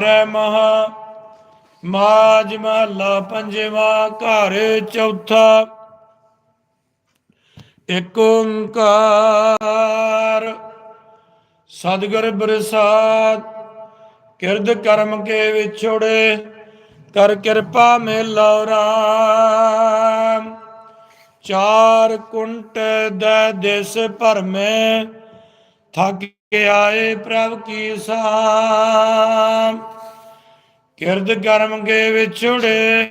ਰਹਿ ਮਹਾ ਮਾਜ ਮਹੱਲਾ ਪੰਜਵਾ, ਘਰ ਚੌਥਾ। ਏਕ ਓੰਕਾਰ, ਸਤਿਗੁਰ ਪ੍ਰਸਾਦ, ਕਿਰਦ ਕਰਮ ਕੇ ਵਿਛੋੜੇ, ਕਰ ਕਿਰਪਾ ਮੇ ਮੇਲੋ ਰਾਮ। ਚਾਰ ਕੁੰਟ ਦਾ ਦਿਸ ਭਰਮੇ, ਥੱਕ ਕੇ ਆਏ ਪ੍ਰਭ ਕੀ ਸਾਮ ਕਿਰਦ ਕਰਮ ਕੇ ਵਿਛੋੜੇ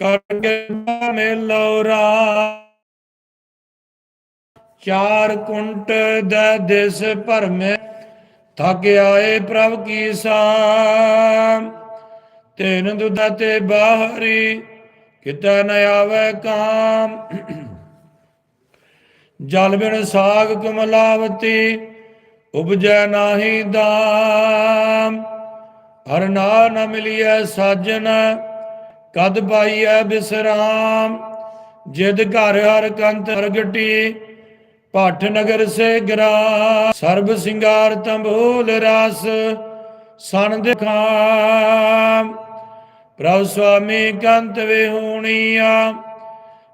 ਕਰ ਮੇਲੋ ਰਾਮ ਚਾਰ ਕੁੰਟ ਦਾ ਦਿਸ ਭਰਮੇ, ਥੱਕ ਆਏ ਪ੍ਰਭ ਕੀ ਸਾਮ ਤੈਨ ਦੁਦਾ ਤੇ ਬਾਹਰੀ, ਕਿਤੇ ਨ ਆਵੇ ਕਾਮ? ਜਲ ਬਿਨ ਸਾਗ ਕਮਲਾਵਤੀ, ਉਪਜੈ ਨਾਹੀ ਦਾਮ। ਹਰ ਨਾ ਨ ਮਿਲਿਐ ਸਾਜਨ, ਕਦ ਪਾਈਐ ਬਿਸਰਾਮ। ਜਿਦ ਘਰ ਹਰ ਕੰਤ ਪ੍ਰਗਟੀ ਪਾਠ ਨਗਰ ਸੇ ਗਰਾ ਸਰਬ ਸਿੰਗਾਰ ਤੰਬੂਲ ਰਸ ਸਨ ਦਿਖਾਮ ਪ੍ਰਭ ਸੁਆਮੀ ਕੰਤ ਵਿਹੂਣੀਆ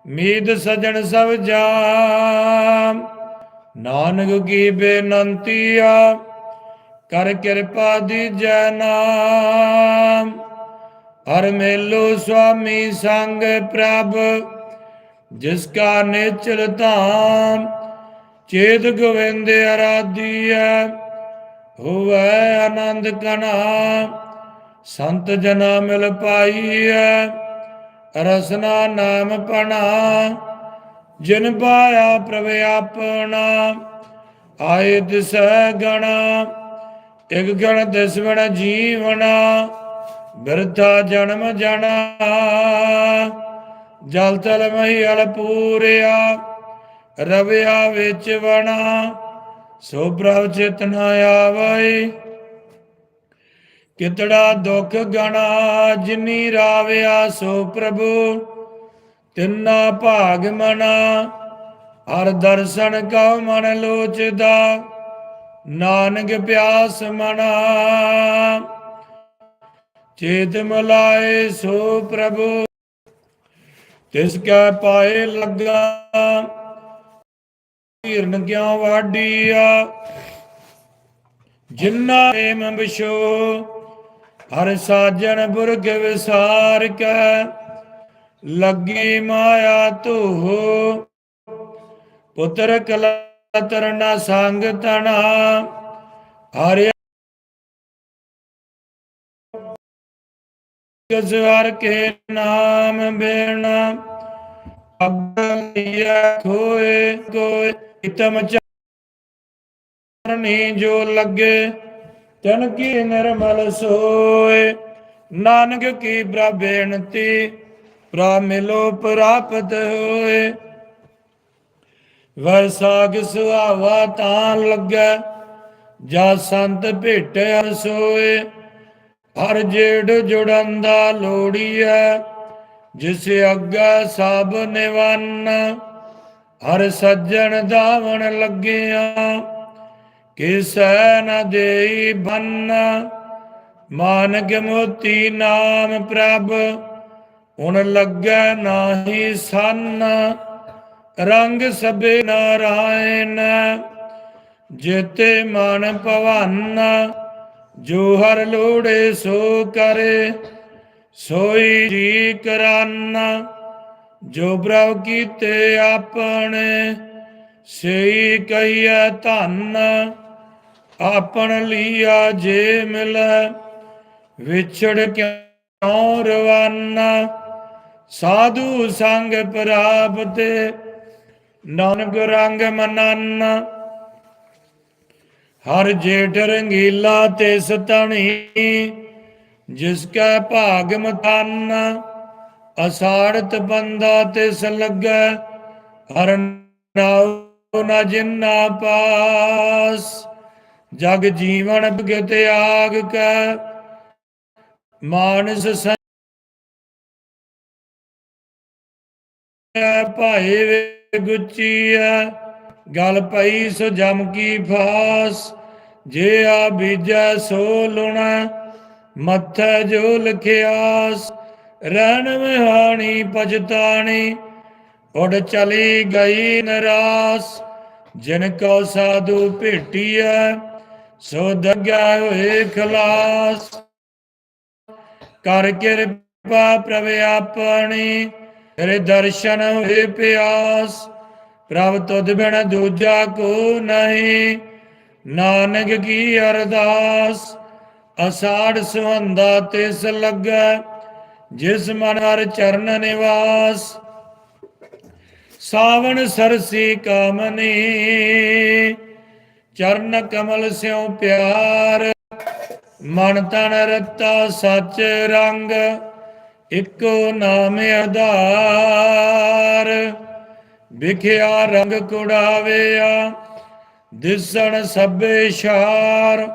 ਮੀਦ ਸਜਣ ਸਭ ਜਾਮ। ਨਾਨਕ ਕੀ ਬੇਨੰਤੀਆ ਕਰ ਕਿਰਪਾ ਦੀਜੈ ਨਾਮ। ਹਰ ਮੇਲੋ ਸੁਆਮੀ ਸੰਗ ਪ੍ਰਭ, ਜਿਸ ਕਾ ਨੇਚਰ ਧਾਮ। ਚੇਤ ਗੋਵਿੰਦ ਅਰਾਧੀਐ ਹੋਵੇ ਆਨੰਦ ਕਣਾ ਸੰਤ ਜਨਾ ਮਿਲ ਪਾਈਐ ਰਸਨਾ ਨਾਮ ਪਣਾ, ਜਿਨ ਪਾਇਆ ਪ੍ਰਭ ਆਪਣਾ, ਆਏ ਦਿਸੈ ਗਣਾ ਇਕ ਗਣ ਦਿਸਵਣ ਜੀਵਣਾ ਬਿਰਥਾ ਜਨਮ ਜਣਾ ਜਲ ਤਲ ਮਹੀ ਅਲ ਪੂਰਿਆ, ਰਵਿਆ ਵਿੱਚ ਵਣਾ, ਸੋ ਪ੍ਰਭ ਚਿਤਨਾ ਆਵਈ ਕਿਤੜਾ ਦੁਖ ਗਣਾ, ਜਿਨੀ ਰਾਵਿਆ ਸੋ ਪ੍ਰਭੂ। ਤਿੰਨਾ ਭਾਗ ਮਨਾ, ਹਰ ਦਰਸ਼ਨ ਕਉ ਮਨ ਲੋਚਦਾ। ਨਾਨਕ ਪਿਆਸ ਮਨਾ, ਚੇਤ ਮਲਾਏ ਸੋ ਪ੍ਰਭੂ। ਤਿਸ ਕੈ ਪਾਏ ਲੱਗਾ ਹੀਰਨ ਕਿਉ ਵਾਡੀਆ ਜਿੰਨਾ ਏਮ ਬਿਸ਼ੋ ਹਰ ਸਾਜਣ ਪੁਰਖ ਵਿਸਾਰ ਕੈ ਲੱਗੀ ਮਾਇਆ ਧੋ ਪੁੱਤਰ ਕਲਤਰ ਨਾ ਸੰਗ ਤਣਾ ਹਰਿ ਗਜ਼ਵਾਰ ਕੇ ਨਾਮ ਬੇਣਾ। ਅਬਲਿਆ ਖੋਏ ਕੋਏ ਇਤਮ ਚਰਨੀ ਜੋ ਲੱਗੇ। ਤਨ ਕੀ ਨਿਰਮਲ ਸੋਏ। ਨਾਨਕ ਕੀ ਬ੍ਰਾ ਬੇਨਤੀ ਪ੍ਰਾ ਮਿਲੋ ਪ੍ਰਾਪਤ ਹੋਏ। ਵਰਸਾਗ ਸੁਹਾਵਾ ਤਾਂ ਲੱਗੈ, ਜਾ ਸੰਤ ਭੇਟਿਆ ਸੋਏ। ਹਰ ਜੇੜ ਜੁੜਨ ਦਾ ਲੋੜੀਐ, ਜਿਸ ਅੱਗਾ ਸਭ ਨਿਵੰਨ। ਹਰ ਸੱਜਣ ਦਾਵਣ ਲੱਗਿਆ ਕਿਸੈ ਨ ਦੇਈ ਬੰਨ? ਮਾਨਕ ਮੋਤੀ ਨਾਮ ਪ੍ਰਭ, ਹੁਣ ਲੱਗੈ ਨਾਹੀ ਸੰਨ। ਰੰਗ ਸਭੇ ਨਾਰਾਇਣ, ਜੇਤੇ ਮਨ ਭਵਨ। ਜੋ ਹਰ ਲੋੜੇ ਸੋ ਕਰੇ, ਸੋਈ ਜੀ ਕਰਨ। ਜੋ ਪ੍ਰਭ ਕੀਤੇ ਆਪਣੇ, ਸਈ ਕਈਐ ਧੰਨ। ਆਪਣ ਲੀਆ ਜੇ ਮਿਲੈ, ਵਿਛੜ ਕਿਉ ਰਵਾਨਾ? ਸਾਧੂ ਸੰਗ ਪ੍ਰਾਪਤੇ, ਨਾਨਕ ਰੰਗ ਮਨਨ। ਹਰ ਜੇਠ ਰੰਗੀਲਾ ਤੇ ਸਤਣੀ, ਜਿਸ ਕੈ ਭਾਗ ਮਤਨ। ਅਸਾੜਤ ਬੰਦਾ ਤਿਸ ਲੱਗੈ ਹਰ ਨਾਉ ਨਾ ਜਿਨਾ ਪਾਸ। ਜਗ ਜੀਵਨ ਭਗਤ ਆਗ ਕੈ, ਮਾਨਸ ਸ ਭਾਏ ਵੇ ਗੁੱਚੀਐ ਗਲ ਪਈ ਸੋ ਜਮ ਕੀ ਫਾਸ, ਜੇ ਆ ਬੀਜੈ ਸੋ ਲੁਣਾ, ਮੱਥੈ ਜੋ ਲਖਿਆਸ, ਰਹਿਣ ਵਿਹਾਣੀ ਪਛਤਾਣੀ ਉਡ ਚਲੀ ਗਈ ਨਰਾਸ, ਜਿਨ ਕੋ ਸਾਧੂ ਭੇਟੀਐ ਸੋ ਦਗਿਆ ਹੋਏ ਖਲਾਸ ਕਰ ਕਿਰਪਾ ਪ੍ਰਭ ਆਪਣੀ, ਤੇਰੇ ਦਰਸ਼ਨ ਹੋਏ ਪਿਆਸ। ਪ੍ਰਭ ਤੁਧ ਬਿਨ ਦੂਜਾ ਕੋ ਨਹੀਂ, ਨਾਨਕ ਕੀ ਅਰਦਾਸ। ਅਸਾੜ ਸੁਹੰਦਾ ਤਿਸ ਲੱਗੈ, ਜਿਸ ਮਨ ਹਰ ਚਰਨ ਨਿਵਾਸ। ਸਾਵਣ ਸਰਸੀ ਕਾਮਨੀ ਚਰਨ ਕਮਲ ਸਿਉ ਪਿਆਰ, ਮਨ ਤਨ ਰਤਾ ਸਚ ਰੰਗ, ਇੱਕੋ ਨਾਮ ਆਧਾਰ। ਵਿਖਿਆ ਰੰਗ ਕੁੜਾਵਿਆ, ਦਿਸਣ ਸਭੇ ਸ਼ਾਰ।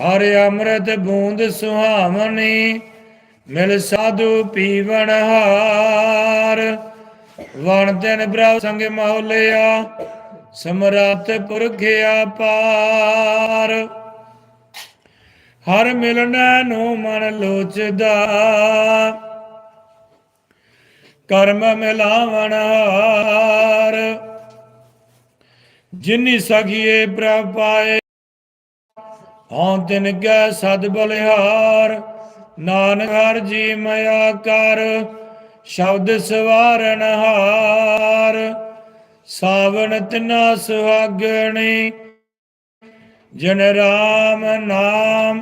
ਹਰ ਅੰਮ੍ਰਿਤ ਬੂੰਦ ਸੁਹਾਵਣੀ, ਮਿਲ ਸਾਧੂ ਪੀਵਣ ਹਾਰ। ਵਣ ਦਿਨ ਬ੍ਰਹ ਸੰਗ ਮੌਲਿਆ ਸਮਰਾਤ ਪੁਰਖਿਆ ਪਾਰ ਹਰ ਮਿਲਣਾ ਨੂੰ ਮਨ ਲੋਚਦਾ। ਕਰਮ ਮਿਲਾਵਣ ਹਾਰ। ਜਿਨੀ ਸਖੀਏ ਪ੍ਰਭ ਪਾਏ ਹਾਂ ਤਿਨ ਗੈ ਸਦ ਬਲਿਹਾਰ। ਨਾਨਕ ਹਰ ਜੀ ਮਇਆ ਕਰ, ਸ਼ਬਦ ਸਵਾਰਨ ਹਾਰ। ਸਾਵਣ ਤਿਨਾ ਸੁਹਾਗਣੀ, ਜਨ ਰਾਮ ਨਾਮ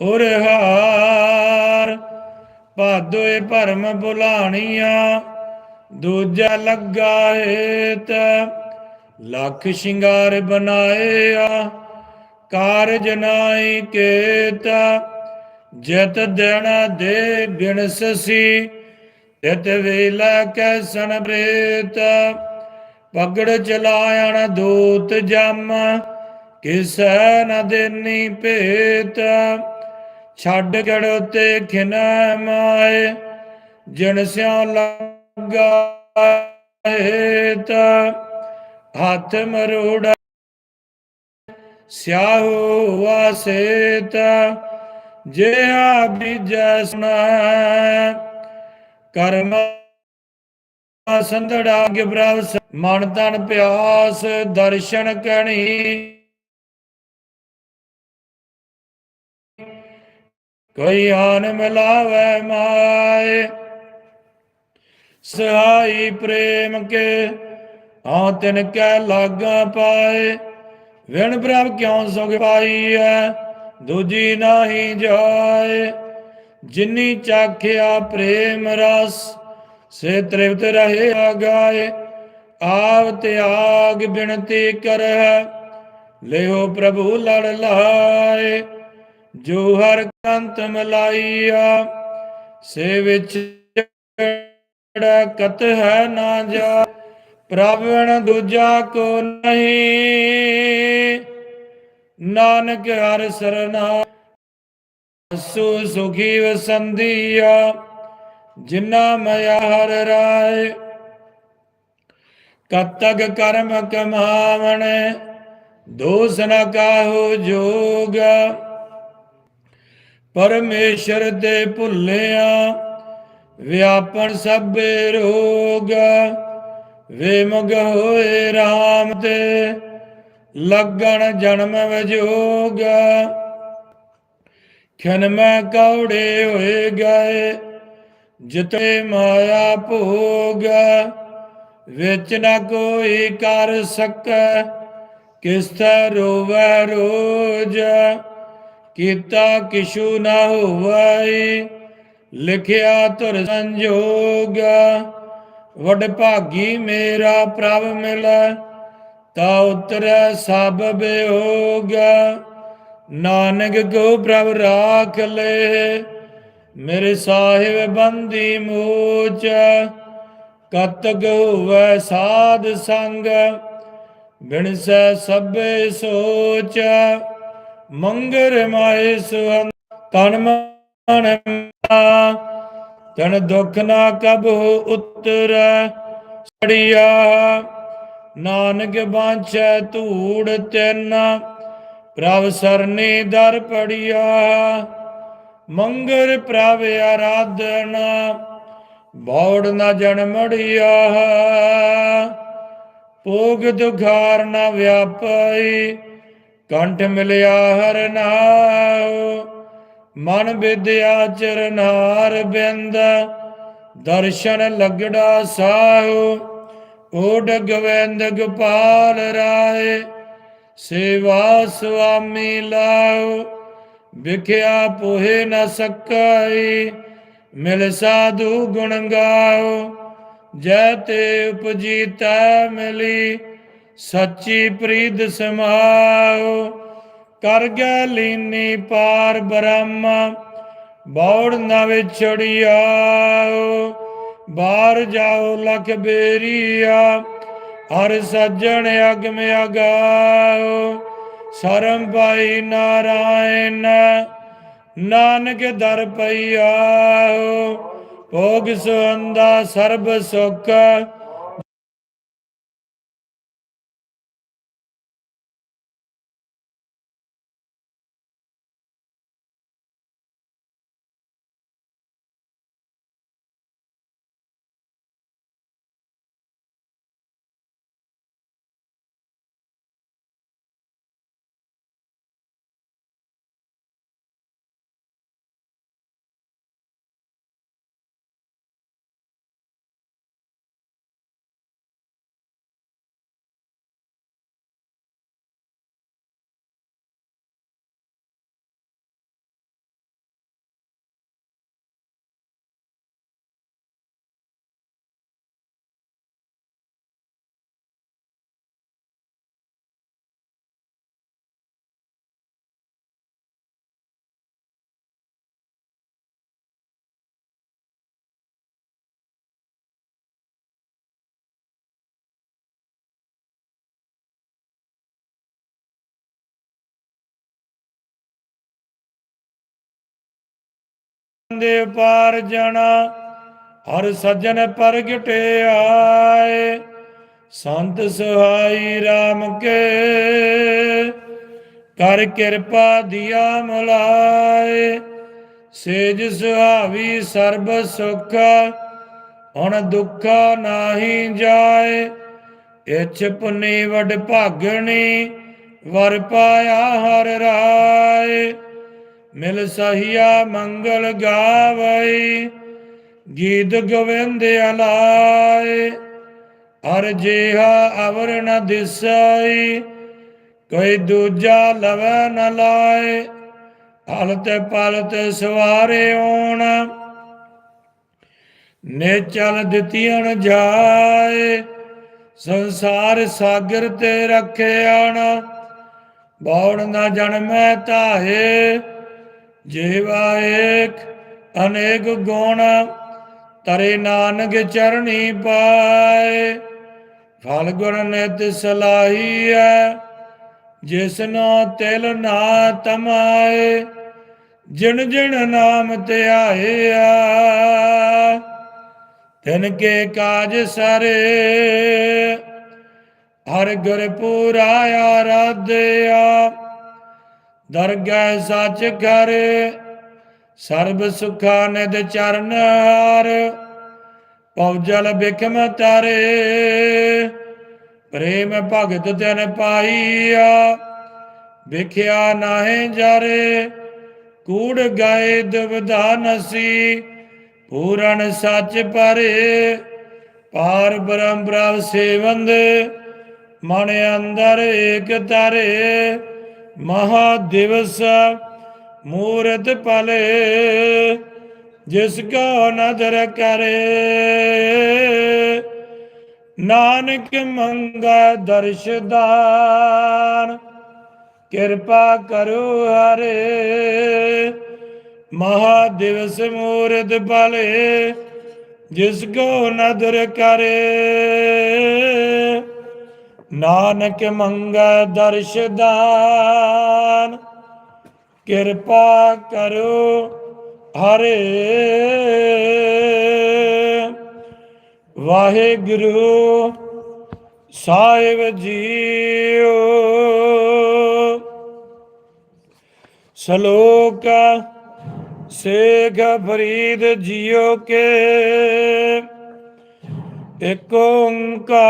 ਉਰਹਾਰ। ਭਾਦੋਏ ਭਰਮ ਭੁਲਾਣੀਆਂ, ਦੂਜਾ ਲੱਗਾ ਏਤ ਲੱਖ ਸ਼ਿੰਗਾਰ ਬਣਾਇਆ, ਕਾਰਜ ਨਾਈ ਕੇਤ। ਜਤ ਦੇਣ ਦੇ ਬਿਨਸਸੀ ਤਿਤ ਵੇਲਾ ਕੈਸਨ ਪ੍ਰੇਤ ਪਗੜ ਚਲਾਇਣ ਦੂਤ ਜਮ, ਕਿਸੈ ਨ ਦੇਨੀ ਭੇਤ। ਛੱਡ ਗੜ ਤੇ ਖਿਨੈ ਮਾਏ, ਜਿਨ ਸਿਉ ਲੱਗਾ ਹੱਥ ਮਰੋੜਾ ਸਿਆਹੂ ਵਾਸੇਤ ਜੇ ਆ ਬੀਜੈ ਸੁਣਾ। ਕਰਮ ਸੰਧੜਾ ਕੇ ਮਨ ਤਨ ਪਿਆਸ ਦਰਸ਼ਨ ਕਣੀ ਕੋਈ ਆਨ ਮਿਲਾਵੇ ਮਾਏ, ਸਹਾਈ ਪ੍ਰੇਮ ਕੇ ਆ ਤਿਨ ਕੈ ਲਾਗਾ ਪਾਏ। ਵਿਣ ਪ੍ਰਭ ਕਿਉ ਸੁਖ ਪਾਈ ਐ ਦੂਜੀ ਨਾਹੀ ਜਾਏ। ਜਿਨੀ ਚਾਖਿਆ ਪ੍ਰੇਮ ਰਸ, ਸੇ ਤ੍ਰਿਪਤ ਰਹੇ ਗਾਏ ਆਵ ਤਿਆਗ ਬਿਨਤੀ ਕਰਹਿ, ਲਿਓ ਪ੍ਰਭੂ ਲੜ ਲਾਏ ਜੋ ਹਰ ਕੰਤ ਮਲਾਈਆ ਸੇ ਵਿੱਚ ਕਤ ਹੈ ਨਾ ਜਾ ਪ੍ਰਭਣ ਦੂਜਾ ਕੋ ਨਹੀਂ। ਨਾਨਕ ਹਰ ਸਰਨਾ ਸੋ ਸੁਖੀ ਵਸੰਦੀਆ ਜਿਨਾ ਮਇਆ ਹਰ ਰਾਏ। ਕਤਕ ਕਰਮ ਕਮਾਵਣ, ਦੋਸ ਨ ਕਾਹੋ ਜੋਗ। ਪਰਮੇਸ਼ਰ ਦੇ ਭੁੱਲਿਆ, ਵਿਆਪਣ ਸਭੇ ਰੋਗ। ਵੇ ਮੁਗ ਹੋਏ RAM ਤੇ, ਲੱਗਣ ਜਨਮ ਵਿਜੋਗ। ਖਨ ਮੈਂ ਕੌੜੇ ਹੋਏ ਗਏ, ਜਿਤੇ ਮਾਇਆ ਭੋਗ। ਵਿੱਚ ਨਾ ਕੋਈ ਕਰ ਸਕੈ ਕਿਸ ਤਾ ਰੋਵੈ ਰੋਜ, ਕੀਤਾ ਕਿਛੂ ਨਾ ਹੋਵੈ, ਲਿਖਿਆ ਤੁਰ ਸੰਜੋਗ, ਵਡ ਭਾਗੀ ਮੇਰਾ ਪ੍ਰਭ ਮਿਲੈ, ਤਾ ਉਤਰੈ ਸਭ ਬਿਯੋਗ ਨਾਨਕ ਕੋ ਪ੍ਰਭ ਰਾਖ ਲੈ, ਮੇਰੇ ਸਾਹਿਬ ਬੰਦੀ ਮੋਚ ਕਤਕ ਹੋਵੈ ਸਾਧ ਸੰਗ, ਬਿਨਸੈ ਸਭੇ ਸੋਚ, ਮੰਗਰ ਮਾਏ ਸੁਹੰ, ਤਨ ਮਨ ਤਨ ਦੁਖ ਨਾ ਕਬਹੁ ਉਤਰ, ਸੜਿਆ, ਨਾਨਕ ਬਾਂਛੈ ਧੂੜ ਤਿੰਨ, ਪ੍ਰਭ ਸਰਨੇ ਦਰ ਪੜਿਆ, ਮੰਗਰ ਪ੍ਰਭ ਆਰਾਧਨਾ। ਬੌੜ ਨ ਜਨਮੜਿਆ ਭੋਗ ਦੁਖਾਰ ਨਾ ਵਿਆਪਈ, ਕੰਠ ਮਿਲਿਆ ਹਰ ਨਾਉ, ਮਨ ਵਿਦਿਆ ਚਰਨਾਰ ਬਿੰਦ, ਦਰਸ਼ਨ ਲਗੜਾ ਸਾਹੁ ਓਡ ਗਵਿੰਦ ਗੋਪਾਲ ਰਾਏ, ਸੇਵਾ ਸੁਆਮੀ ਲਾਉ, ਵਿਖਿਆ ਪੋਹੇ ਨ ਸਕਈ ਮਿਲ ਸਾਧੂ ਗੁਣ ਗਾਓ, ਜੈ ਤੇ ਉਪਜੀਤੈ ਮਿਲੀ, ਸੱਚੀ ਪ੍ਰੀਤ ਸਮਾਓ। ਕਰ ਗੈ ਲੀਨੀ ਪਾਰ ਬ੍ਰਹਮ, ਬੌੜ ਨ ਵਿਛੜਿਆਉ ਬਾਹਰ ਜਾਓ ਲਖ ਬੇਰੀਆ, ਹਰ ਸੱਜਣ ਅਗਮ ਅਗਾਉ ਸਰਮ ਪਾਈ ਨਾਰਾਇਣ ਨਾਨਕ ਦਰ ਪਈ ਆਓ ਭੋਗ ਸੁੰਦਾ ਸਰਬ ਸੁਖ ਦੇ ਪਾਰ ਜਣਾ, ਹਰ ਸੱਜਣ ਪ੍ਰਗਟੇ ਆਏ। ਸੰਤ ਸੁਹਾਈ RAM ਕੇ, ਕਰ ਕਿਰਪਾ ਦਿਆ ਮੁਲਾਏ। ਸੇਜ ਸੁਹਾਵੀ ਸਰਬ ਸੁਖ, ਹੁਣ ਦੁੱਖਾ ਨਾਹੀ ਜਾਏ। ਇਛ ਪੁਨੀ ਵਡ ਭਾਗਣੀ, ਵਰ ਪਾਇਆ ਹਰ ਰਾਏ। ਮਿਲ ਸਹੀਆ ਮੰਗਲ ਗਾਵਈ ਗੀਤ ਗੋਵਿੰਦ ਅਲਾਏ। ਹਰ ਜਿਹਾ ਅਵਰ ਨ ਦਿਸਈ ਕੋਈ ਦੂਜਾ ਲਵੈ ਨ ਲਾਏ। ਹਲਤ ਪਲਤ ਸਵਾਰੇ ਓਣ ਨੇ ਚਲ ਦਿੱਤੀਆਂ ਜਾਏ। ਸੰਸਾਰ ਸਾਗਰ ਤੇ ਰੱਖਿਆ ਨ ਬੌੜ ਨਾ ਜਨਮੈ ਤਾਹੇ ਜੀਵਾ ਏਕ ਅਨੇਕ ਗੁਣ, ਤਰੇ ਨਾਨਕ ਚਰਣੀ ਪਾਏ। ਫਲ ਗੁਣ ਨਿਤ ਸਲਾਹੀਐ ਜਿਸਨੋ ਤਿਲ ਨਾ ਤਮਾਏ। ਜਿਣ ਜਿਣ ਨਾਮ ਧਿਆਇਆ ਤਿਨ ਕੇ ਕਾਜ ਸਾਰੇ। ਹਰ ਗੁਰ ਪੂਰਾ ਆਰਾਧਿਆ ਦਰਗਹਿ ਸੱਚ ਕਰ, ਸਰਬ ਸੁਖਾ ਨਿਦ ਚਰਨ ਹਾਰ ਪਉਜਲ ਬਿਖਮ ਤਾਰੇ, ਪ੍ਰੇਮ ਭਗਤ ਤਨ ਪਾਈਆ, ਵਿਖਿਆ ਨਾਹੇ ਜਾਰੇ, ਕੂੜ ਗਾਏ ਦੁਬਦਾ ਨਸੀ ਪੂਰਨ ਸੱਚ ਪਰੇ, ਪਾਰ ਬ੍ਰਹਮ ਪ੍ਰਭ ਸੇਵੰਦ, ਮਨ ਅੰਦਰ ਏਕ ਤਰੇ। ਮਹਾ ਦਿਵਸ ਮੂਰਤ ਪਲੇ, ਜਿਸ ਕੋ ਨਦਰ ਕਰੇ। ਨਾਨਕ ਮੰਗਾ ਦਰਸ਼ਦਾਨ ਕਿਰਪਾ ਕਰੋ ਹਰੇ। ਮਹਾ ਦਿਵਸ ਮੂਰਤ ਪਲੇ, ਜਿਸ ਕੋ ਨਦਰ ਕਰੇ। ਨਾਨਕ ਮੰਗਾ ਦਰਸ਼ਦਾਨ ਕਿਰਪਾ ਕਰੋ ਹਰੇ। ਵਾਹਿਗੁਰੂ ਸਾਹਿਬ ਜੀਓ ਸ਼ਲੋਕ ਸੇਖ ਫਰੀਦ ਜੀਓ ਕੇ। ਇਕ ਓੰਕਾਰ,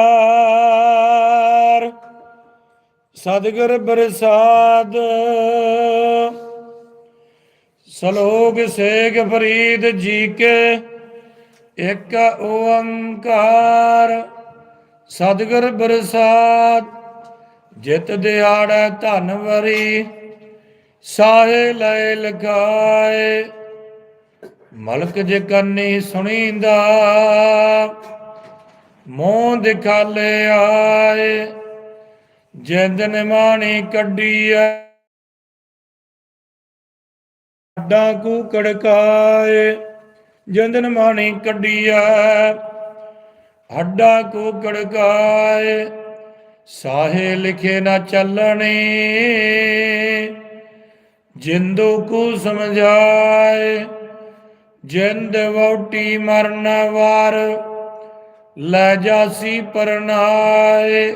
ਸਤਿਗੁਰ ਪ੍ਰਸਾਦ। ਸ਼ਲੋਕ ਸੇਖ ਫਰੀਦ ਜੀ ਕੇ ਇਕ ਓੰਕਾਰ, ਸਤਿਗੁਰ ਬਰਸਾਦ ਜਿਤ ਦਿਹਾੜੈ ਧਨ ਵਰੀ ਸਾਹੇ ਲੈ ਲਗਾਏ ਮਲਕ ਜੇ ਕੰਨੀ ਸੁਣੀਂਦਾ ਮੂੰਹ ਦਿਖਾਲੇ ਆਏ ਮਾਣੀ ਕੱਢੀ ਕੱਢੀਐ। ਅੱਡਾ ਕੂ ਕੜਕਾਏ ਮਾਣੀ ਕੱਢੀ ਕੱਢੀਐ। ਹੱਡਾ ਕੂ ਕੜਕਾਏ, ਸਾਹੇ ਲਿਖੇ ਨਾ ਚੱਲਣੇ। ਜਿੰਦੂ ਕੂ ਸਮਝਾਏ, ਜਿੰਦ ਵੋਟੀ ਮਰਨ ਵਾਰ। ਲੈ ਜਾਸੀ ਪਰਨਾਏ,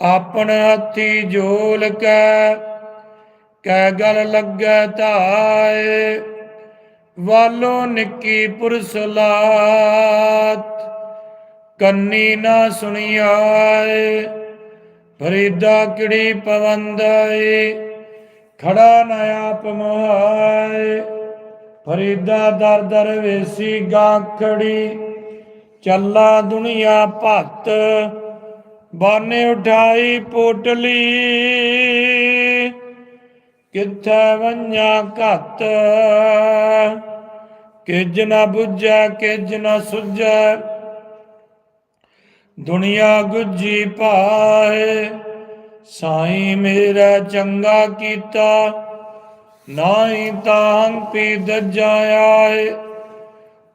ਆਪਣ ਹੱਥੀ ਜੋਲ ਕੈ ਕੈ ਗਲ ਲੱਗੈ ਧਾਏ, ਵਾਲੋ ਨਿੱਕੀ ਪੁਰਸਲਾਤ ਕੰਨੀ ਨਾ ਸੁਣਿਆਏ, ਫਰੀਦਾ ਕਿੜੀ ਪਵੰਦਈ ਖੜਾ ਨ ਆਪ ਮੋਹਾਏ, ਫਰੀਦਾ ਦਰ ਦਰ ਵੇਸੀ ਗਾਖੜੀ ਚੱਲਾ ਦੁਨੀਆ ਭੱਤ ਬਾਨੇ ਉਠਾਈ ਪੋਟਲੀ। ਕਿੱਥੇ ਵੰਜਾ ਘੱਤ ਕਿਜ ਨਾ ਬੁੱਝੈ ਕਿਜ ਨਾ ਸੁਝੈ। ਦੁਨੀਆ ਗੁੱਜੀ ਪਾਏ, ਸਾਈ ਮੇਰਾ ਚੰਗਾ ਕੀਤਾ ਨਾਹੀ ਤਾਂ ਪੀ ਦਜਾਏ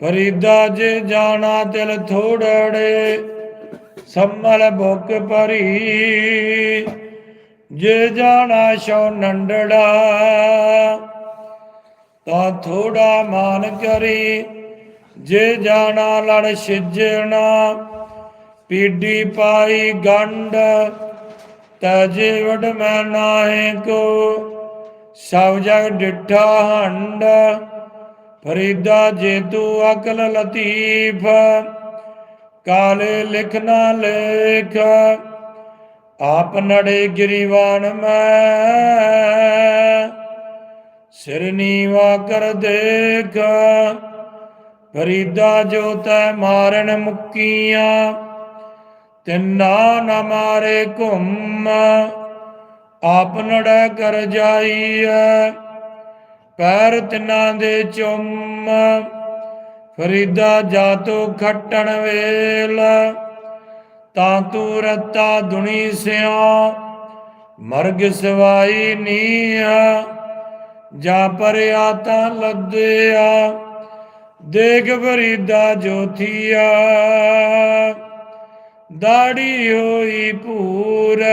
ਫਰੀਦਾ ਜੇ ਜਾਣਾ ਤਿਲ ਥੋੜੜੇ ਸੰਮਲ ਭੁੱਖ ਭਰੀ। ਜੇ ਜਾਣਾ ਸ਼ੋ ਨੰਡੜਾ, ਤਾਂ ਥੋੜਾ ਮਾਨ ਕਰੀ। ਜੇ ਜਾਣਾ ਲੜ ਛਿਜਣਾ ਪੀਡੀ ਪਾਈ ਗੰਢ ਤਜੇ ਵਡ ਮੈਂ ਨਾਹੇ ਕੋ, ਸਭ ਜਗ ਡਿਠਾ ਹੰਡ ਫਰੀਦਾ ਜੇ ਤੂੰ ਅਕਲ ਲਤੀਫ, ਕਾਲੇ ਲਿਖ ਨਾ ਲੇਖ, ਆਪ ਨੜੇ ਗਿਰੀਵਾਨ ਮੈਂ, ਸਿਰ ਨੀਵਾ ਕਰ ਦੇਖ, ਫਰੀਦਾ ਜੋ ਤੈ ਮਾਰਨ ਮੁਕੀਆਂ, ਤਿੰਨਾ ਨ ਮਾਰੇ ਘੁੰਮ, ਆਪ ਨੜੈ ਕਰ ਜਾਈਐ ਪੈਰ ਤਿੰਨਾਂ ਦੇ ਚੁੰਮ। ਫਰੀਦਾ ਜਾ ਤੋ ਖੱਟਣ ਵੇਲ। ਤਾਂ ਤੂੰ ਰਤਾ ਦੁਨੀ ਸਿਆ ਮਰਗ ਸਵਾਈ ਨੀਆ ਜਾ ਪਰਿਆ ਤਾਂ ਲੱਦਿਆ। ਦੇਖ ਫਰੀਦਾ ਜੋਥੀਆ। ਦਾੜੀ ਹੋਈ ਪੂਰ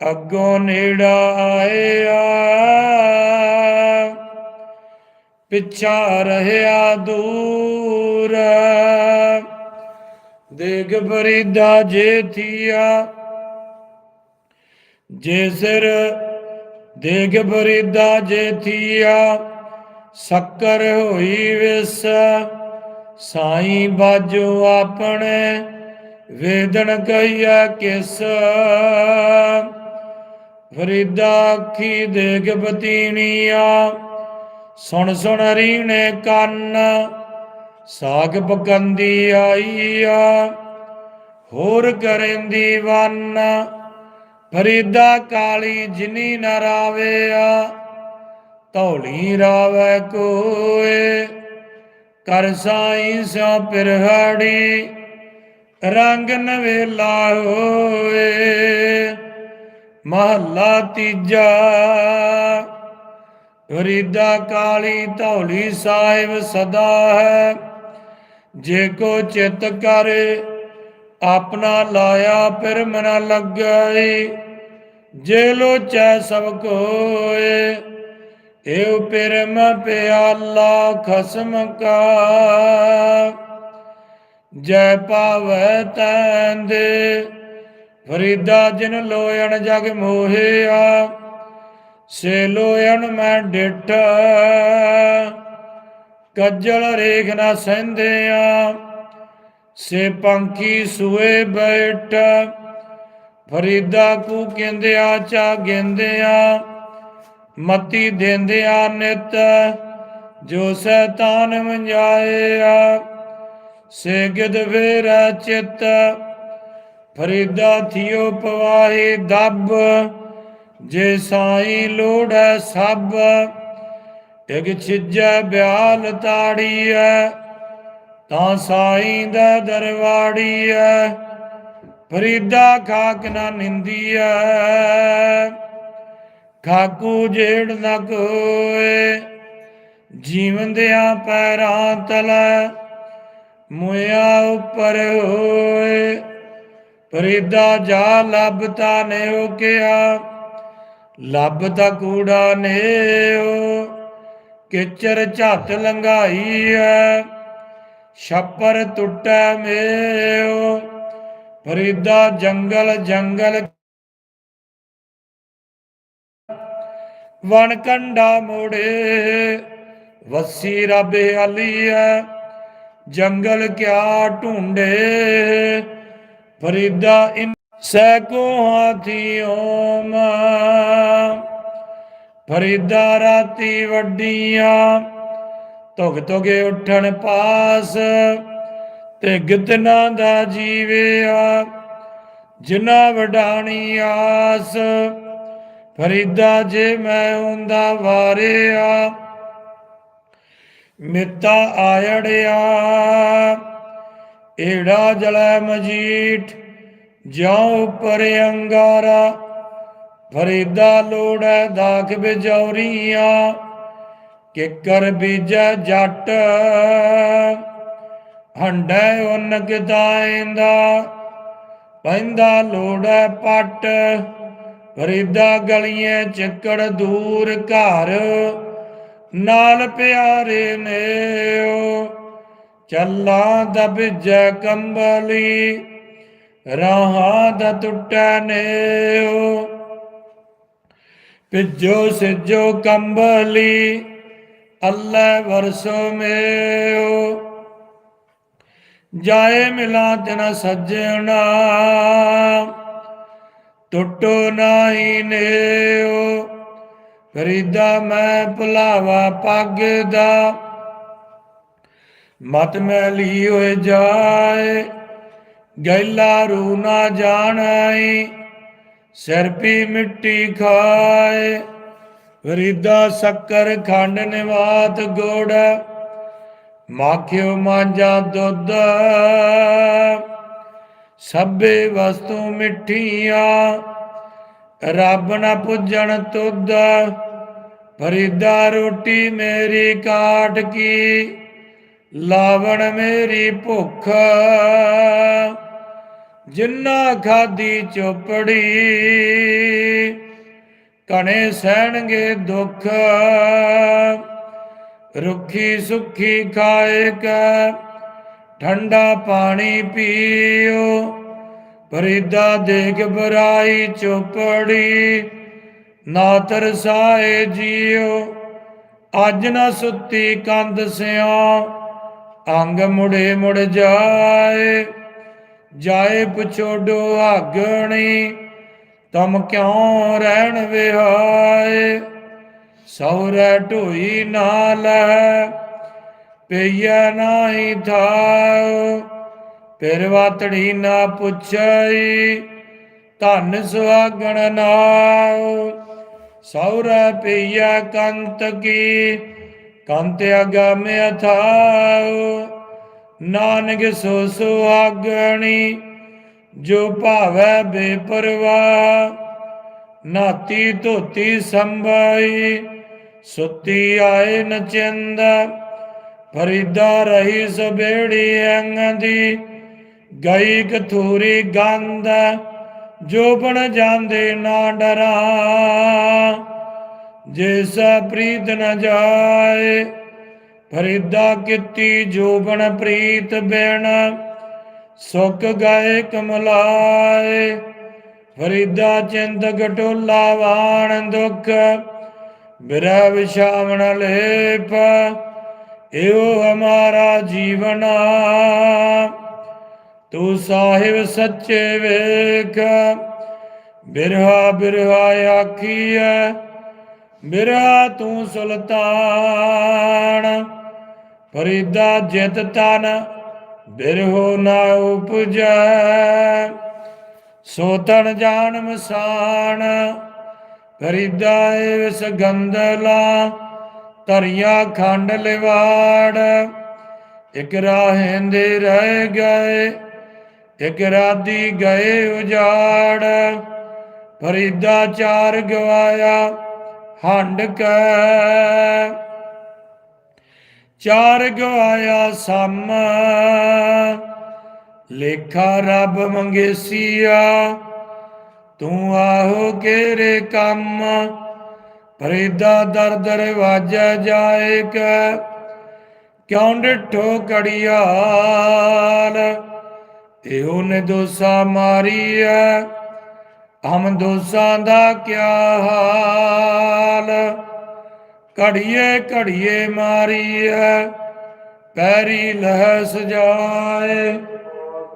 ਅੱਗੋਂ ਨੇੜਾ ਆਇਆ, ਪਿੱਛਾ ਰਹਿਆ ਦੂਰ। ਦੇਖ ਫਰੀਦਾ ਜੇ ਥੀਆ, ਜੇ ਸਿਰ ਦੇਖ ਬਰੀਦਾ ਜੇ ਥੀਆ, ਸ਼ੱਕਰ ਹੋਈ ਵਿਸ, ਸਾਈ ਬਾਜੋ ਆਪਣੇ ਵੇਦਨ ਕਹੀਆ ਕਿਸ। ਫਰੀਦਾ ਅੱਖੀ ਦੇਖ ਬਤੀਨੀਆ ਸੁਣ ਸੁਣ ਰੀਣੇ ਕੰਨ, ਸਾਗ ਪਕੰਦੀ ਆਈਆ। ਹੋਰ ਕਰੇਂਦੀ ਵੰਨ, ਫਰੀਦਾ ਕਾਲੀ ਜਿਨੀ ਨ ਰਾਵੇਆ ਧੌਲੀ ਰਾਵੇ ਕੋਏ, ਕਰ ਸਾਈ ਸੋ ਪਿਰਹੜੀ, ਰੰਗ ਨਵੇਲਾ ਹੋਏ। ਮਹੱਲਾ ਤੀਜਾ। ਫਰੀਦਾ ਕਾਲੀ ਧੌਲੀ ਸਾਹਿਬ ਸਦਾ ਹੈ। ਜੇ ਕੋ ਚਿਤ ਕਰੇ, ਆਪਣਾ ਲਾਇਆ ਫਿਰ ਮਨ ਲੱਗਈ ਜੇ ਲੋਚੈ ਸਭ ਕੋਏ ਏਉ ਪਿਰਮ ਪਿਆਲਾ ਖਸਮ ਕਾ। ਜੈ ਪਾਵੈ ਤੈਂਦੇ ਫਰੀਦਾ ਜਿਨ ਲੋਇਣ ਜਗ ਮੋਹਿਆ, ਸੇ ਲੋਇਣ ਮੈਂ ਡਿਠ ਕੱਜਲ ਰੇਖ ਨਾ ਸਹਿੰਦਿਆਂ, ਸੇ ਪੰਖੀ ਸੂਏ ਬੈਠ। ਫਰੀਦਾ ਕੂ ਕਹਿੰਦਿਆ ਚਾ ਗੇਂਦਿਆ, ਮਤੀ ਦੇਂਦਿਆ ਨਿਤ। ਜੋ ਸੈਤਾਨ ਮੰਜਾਇਆ ਸੇ ਗਿਦ ਵੇਰਾ ਚਿਤ। ਫਰੀਦਾ ਥਿਓ ਪਵਾਹੀ ਦੱਬ, ਜੇ ਸਾਈ ਲੋੜੈ ਸਭ ਇਕ ਛਿਜੈ ਬਿਆਲ ਤਾੜੀਐ, ਤਾਂ ਸਾਈ ਦਾ ਦਰਵਾੜੀਐ, ਫਰੀਦਾ ਖਾਕ ਨਾ ਨਿੰਦੀਐ, ਖਾਕੂ ਜੇੜ ਨਾ ਕੋਏ, ਜੀਵਨ ਪੈਰਾਂ ਤਲੈ, ਮੁਇਆ ਉੱਪਰ ਹੋਏ। ਫਰੀਦਾ ਜਾ ਲੱਭਤਾ ਨੇ ਹੋ ਕਿਆ ਲੱਭਤਾ ਕੂੜਾ ਨੇ ਨੇਓ ਕਿਚਰ ਝੱਤ ਲੰਘਾਈ ਐ, ਛੱਪਰ ਟੁੱਟੈ ਮੇਓ ਫਰੀਦਾ ਜੰਗਲ ਜੰਗਲ ਵਣ ਕੰਡਾ ਮੋੜੇ, ਵਸੀ ਰੱਬ ਹਾਲੀਐ, ਜੰਗਲ ਕਿਆ ਢੂੰਡੇ ਫਰੀਦਾ ਇਨ ਸੈਕੋ ਹਾਥੀ ਓਮ ਫਰੀਦਾ ਰਾਤੀ ਵੱਡੀਆਂ, ਧੁਗ ਧੁਗੇ ਉੱਠਣ ਪਾਸ ਤੇ ਗਿਤਨਾ ਦਾ ਜੀਵਿਆ ਜਿਨਾ ਵਡਾਣੀ ਆਸ। ਫਰੀਦਾ ਜੇ ਮੈਂ ਹੁੰਦਾ ਵਾਰਿਆ, ਮਿੱਤਾ ਆਇੜਿਆ। ਏੜਾ ਜਲੈ ਮਜੀਠ, ਜਿਉ ਉੱਪਰ ਅੰਗਾਰਾ, ਫਰੀਦਾ ਲੋੜੈ ਦਾਖ ਬਿਜੌਰੀਆਂ, ਕਿੱਕਰ ਬੀਜੈ ਜੱਟ, ਹੰਡੈ ਉਨ ਕਿਦਾਇਂਦਾ ਪੈਂਦਾ ਲੋੜੈ ਪੱਟ, ਫਰੀਦਾ ਗਲੀਆਂ ਚੱਕੜ ਦੂਰ ਘਰ, ਨਾਲ ਪਿਆਰੇ ਨੇ ਓ ਚੱਲਾ ਦਬਜੈ ਕੰਬਲੀ, ਰਾਹਾਂ ਦਾ ਟੁੱਟੈ ਨੇਓ ਪਿਜੋ ਸਿਜੋ ਕੰਬਲੀ, ਅੱਲਾ ਵਰਸੋ ਮੇਓ ਜਾਏ ਮਿਲਾ ਤਨ ਸੱਜਣਾ, ਟੁੱਟੋ ਨਾਹੀ ਨੇਓ ਫਰੀਦਾ ਮੈਂ ਭੁਲਾਵਾ ਪੱਗ ਦਾ ਮਤ ਮੈਲੀ ਹੋਏ ਜਾਏ ਗੈਲਾ ਰੂ ਨਾ ਜਾਣਾਈ ਸਿਰ ਪੀ ਮਿੱਟੀ ਖਾਏ। ਫਰੀਦਾ ਸ਼ੱਕਰ ਖੰਡ ਨਿਵਾਤ ਗੋੜ, ਮਾਖਿਓ ਮਾਂਜਾ ਦੁੱਧ। ਸਭੇ ਵਸਤੂ ਮਿੱਠੀਆਂ, ਰੱਬ ਨਾ ਪੁੱਜਣ ਤੁਧ। ਫਰੀਦਾ ਰੋਟੀ ਮੇਰੀ ਕਾਟ ਕੀ ਲਾਵਣ ਮੇਰੀ ਭੁੱਖ। ਜਿੰਨਾ ਖਾਦੀ ਚੋਪੜੀ ਕਣੇ ਸਹਿਣਗੇ ਦੁੱਖ। ਰੁੱਖੀ ਸੁੱਖੀ ਖਾਏ ਕੈ, ਠੰਡਾ ਪਾਣੀ ਪੀਓ। ਫਰੀਦਾ ਦੇਖ ਬਰਾਈ ਚੋਪੜੀ ਨਾ ਤਰਸਾਏ ਜੀਓ। ਅੱਜ ਨਾ ਸੁੱਤੀ ਕੰਧ ਸਿਓ ਅੰਗ ਮੁੜੇ ਮੁੜ ਜਾਏ ਜਾਏ ਪਛੋਡੋ ਆਗਣੀ ਤਮ ਕਿਉ ਰਹਿਣ ਵਿਹਾਏ? ਸੌਰੇ ਢੋਈ ਨਾਲ ਪਈਆ ਨਾਹੀ ਥਾਉ, ਫਿਰ ਵਾਤੜੀ ਨਾ ਪੁੱਛਈ, ਧਨ ਸੁਆਗਣ ਨਾਉ। ਸੌਰਾ ਪਈਆ ਕੰਤ ਕੀ ਕੰਤ ਅਗਮ ਅਥਾਉ ਨਾਨਕ ਸੋ ਸੁਆਗਣੀ ਜੋ ਭਾਵੈ ਬੇਪਰਵਾ ਨਾਤੀ ਧੋਤੀ ਸੰਭਾਈ, ਸੁਤੀ ਆਏ ਨਚੰਦ ਫਰੀਦਾ ਰਹੀ ਸਬੇੜੀ ਅੰਗਦੀ ਗਈ ਕਥੂਰੀ ਗੰਧ, ਜੋ ਬਣ ਜਾਂਦੇ ਨਾ ਡਰਾ। ਜਿਸ ਪ੍ਰੀਤ ਨ ਜਾਏ, ਫਰੀਦਾ ਕੀਤੀ ਜੋ ਪ੍ਰੀਤ ਬਿਨ। ਸੁਖ ਗਏ ਕਮਲਾਏ, ਫਰੀਦਾ ਚਿੰਤ ਗਟੋਲਾ ਵਾਣ ਦੁਖ। ਬਿਰਹ ਵਿਸ਼ਾਵਣ ਲੇਪ, ਇਹੋ ਹਮਾਰਾ ਜੀਵਨਾ ਤੂੰ ਸਾਹਿਬ ਸੱਚੇ ਵੇਖ, ਬਿਰਹਾ ਬਿਰਹਾ ਆਖੀਐ ਮੇਰਾ ਤੂੰ ਸੁਲਤਾਨ, ਫਰੀਦਾ ਜਿਤ ਤਨ, ਬਿਰਹੋ ਨਾ ਉਪਜੈ। ਸੋਤਣ ਤਨ ਜਾਣ ਮਸਾਨ, ਫਰੀਦਾ ਇਸ ਗੰਦਲਾ ਧਰਿਆ ਖੰਡ ਲਿਵਾੜ। ਇਕ ਰਾਹੇਂਦੇ ਰਹਿ ਗਏ, ਇਕ ਰਾਦੀ ਗਏ ਉਜਾੜ। ਫਰੀਦਾ ਚਾਰ ਗਵਾਇਆ ਹੰਡ ਕੈ। ਚਾਰ ਗਵਾਇਆ ਸਮ। ਲੇਖਾ ਰੱਬ ਮੰਗੇਸੀਆ। ਤੂੰ ਆਹੋ ਕੇਰੇ ਕੰਮ। ਫਰੀਦਾ ਦਰ ਦਰਵਾਜਾ ਜਾਏ ਕੈ। ਕਿਉਂ ਡਿਠੋ ਕੜੀਆਲ ਇਹੋ ਨੇ ਦੋਸਾ ਮਾਰੀਐ। ਹਮ ਦੋਸਾਂ ਦਾ ਕਿਆ ਹਾਲ? ਘੜੀਏ ਘੜੀਏ ਮਾਰੀਐ, ਪੈਰੀ ਲਹਿ ਸਜਾਏ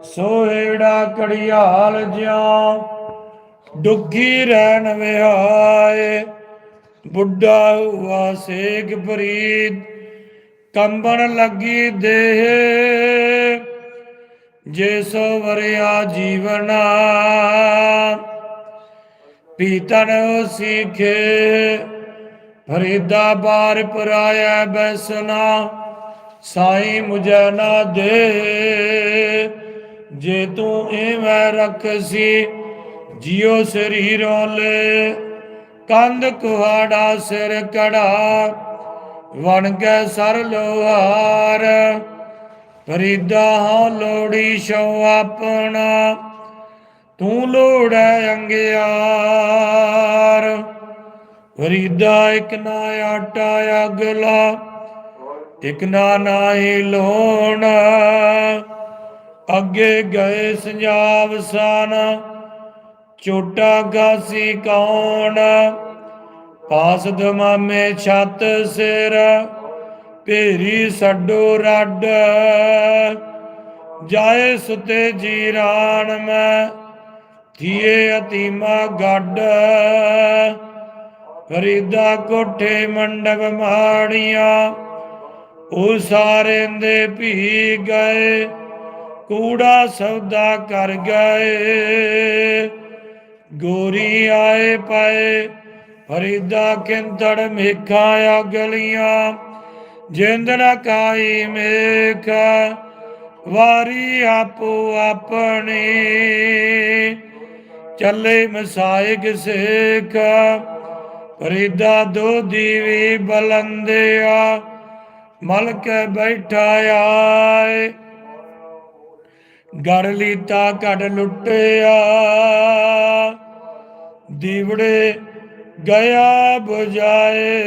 ਸੋਹੇੜਾ ਘੜਿਆਲ ਜਿਉ ਦੁਖੀ ਰਹਿਣ ਵਿਹਾਏ। ਬੁੱਢਾ ਹੁਆ ਸ਼ੇਖ ਫਰੀਦ ਕੰਬਣ ਲੱਗੀ ਦੇਹ। ਜੇ ਸੋ ਵਰਿਆ ਜੀਵਨਾ ਪੀਤਨ ਸੀਖੇ, ਫਰੀਦਾ ਬਾਰ ਪਰਾਇਆ ਬੈਸਨਾ ਸਾਈ ਮੁਝੈ ਨਾ ਦੇ। ਜੇ ਤੂੰ ਐਵੇਂ ਰੱਖਸੀ, ਜਿਉ ਸਰੀਰੋਂ ਲੈ। ਕੰਧ ਕੁਹਾੜਾ ਸਿਰ ਕੜਾ ਵਣ ਕੇ ਸਰ ਲੋਹਾਰ। ਫਰੀਦਾ ਹਾਂ ਲੋੜੀ ਸ਼ੋ ਆਪਣਾ ਤੂੰ ਲੋੜੈ ਅੰਗਿਆਰ। ਫਰੀਦਾ ਇਕ ਨਾ ਆਟਾ ਅਗਲਾ, ਇਕ ਨਾ ਨਾਹੀ ਲੋਣ। ਅੱਗੇ ਗਏ ਸੰਜਾਵ ਸਾਨ ਚੋਟਾ ਗਾਸੀ ਕੌਣ ਪਾਸ ਦਮਾਮੇ ਛੱਤ ਸਿਰ, ਭੇਰੀ ਸੱਡੋ ਰੱਡ। ਜਾਏ ਸੁਤੇ ਜੀਰਾਨ ਮੈਂ ਜੀਏ ਅਤੀਮਾ ਗੱਡ। ਫਰੀਦਾ ਕੋਠੇ ਮੰਡਪ ਮਾੜੀਆਂ ਉਹ ਸਾਰੇ ਦੇ ਭੀ ਗਏ, ਕੂੜਾ ਸੌਦਾ ਕਰ ਗਏ। ਗੋਰੀ ਆਏ ਪਾਏ, ਫਰੀਦਾ ਕਿੰਤੜ ਮੇਖਾਂ ਗਲੀਆਂ ਜਿੰਦ ਨ ਕਾਈ ਮੇਖ, ਵਾਰੀ ਆਪੋ ਆਪਣੀ। ਚੱਲੇ ਮਸਾਇਕ ਸੇਖ ਫਰੀਦਾ ਦੋ ਦੀਵੀ ਬਲੰਦਿਆ ਮਲ ਕੇ ਬੈਠਾ ਆਏ। ਗੜ ਲੀਤਾ, ਘੜ ਲੁੱਟਿਆ, ਦੀਵੜੇ ਗਿਆ 부ਜਾਏ